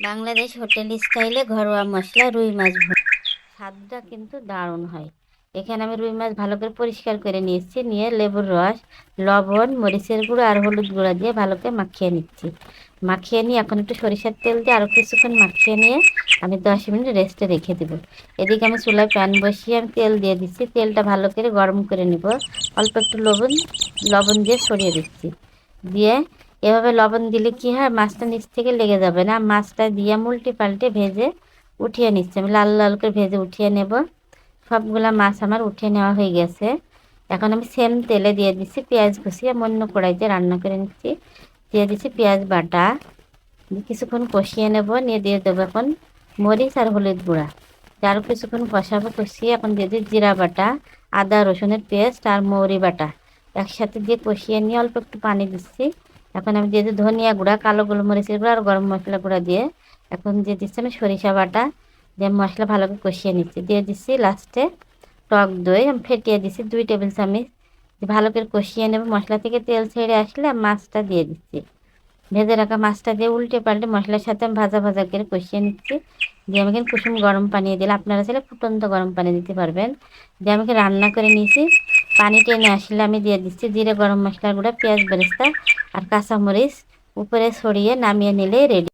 Bangladesh hotel স্টাইলে ঘরোয়া মশলা রুই মাছ স্বাদটা কিন্তু দারুণ হয়। এখানে আমি রুই মাছ ভালো করে পরিষ্কার করে নিয়েছি, নিয়ে লেবুর রস, লবণ, মরিচের গুঁড়ো আর হলুদ গুঁড়া দিয়ে ভালো করে মাখিয়ে নিচ্ছি। মাখিয়ে নিয়ে এখন একটু সরিষার তেল দিয়ে আরও কিছুক্ষণ মাখিয়ে নিয়ে আমি দশ মিনিট রেস্টে রেখে দেবো। এদিকে আমি চুলায় প্যান বসিয়ে আমি তেল দিয়ে দিচ্ছি। তেলটা ভালো করে গরম করে নিব। অল্প একটু লবণ লবণ দিয়ে সরিয়ে দিচ্ছি। দিয়ে এভাবে লবণ দিলে কি হয়? মাছটা নিচ থেকে লেগে যাবে না। মাছটা দিয়ে মুলটি পাল্টে ভেজে উঠিয়ে নিচ্ছে। আমি লাল লাল করে ভেজে উঠিয়ে নেব। সবগুলা মাছ আমার উঠিয়ে নেওয়া হয়ে গেছে। এখন আমি সেম তেলে দিয়ে দিচ্ছি পেঁয়াজ কুচিয়ে অন্য কড়াইতে রান্না করে নিচ্ছি। দিয়ে দিচ্ছি পেঁয়াজ বাটা। কিছুক্ষণ কষিয়ে নেব। নিয়ে দিয়ে দেবো এখন মরিচ আর হলুদ গুঁড়া। আরও কিছুক্ষণ কষাবো কষিয়ে এখন দিয়ে দিই জিরা বাটা, আদা রসুনের পেস্ট আর মৌরি বাটা। একসাথে দিয়ে কষিয়ে নিয়ে অল্প একটু পানি দিচ্ছি। এখন আমি দিয়ে ধনিয়া গুঁড়া, কালো গোলমরিচের গুঁড়া আর গরম মশলা গুঁড়া দিয়ে এখন দিয়ে দিচ্ছি আমি সরিষা বাটা। দিয়ে মশলা ভালো করে কষিয়ে নিচ্ছি। দিয়ে দিচ্ছি লাস্টে টক দই। আমি ফেটিয়ে দিচ্ছি দুই টেবিল চামচ। ভালো করে কষিয়ে নেব। মশলা থেকে তেল ছেড়ে আসলে মাছটা দিয়ে দিচ্ছি। ভেজে রাখা মাছটা দিয়ে উল্টে পাল্টে মশলার সাথে আমি ভাজা ভাজা করে কষিয়ে নিচ্ছি। দিয়ে আমি কুসুম গরম পানি দিলে আপনারা চাইলে ফুটন্ত গরম পানি দিতে পারবেন। দিয়ে আমি রান্না করে নিয়েছি। পানি টেনে আসলে আমি দিয়ে দিচ্ছি জিরে গরম মশলার গুঁড়া, পেঁয়াজ বেরেস্তা আর কাঁচামরিচ উপরে ছড়িয়ে নামিয়ে নিলে রেডি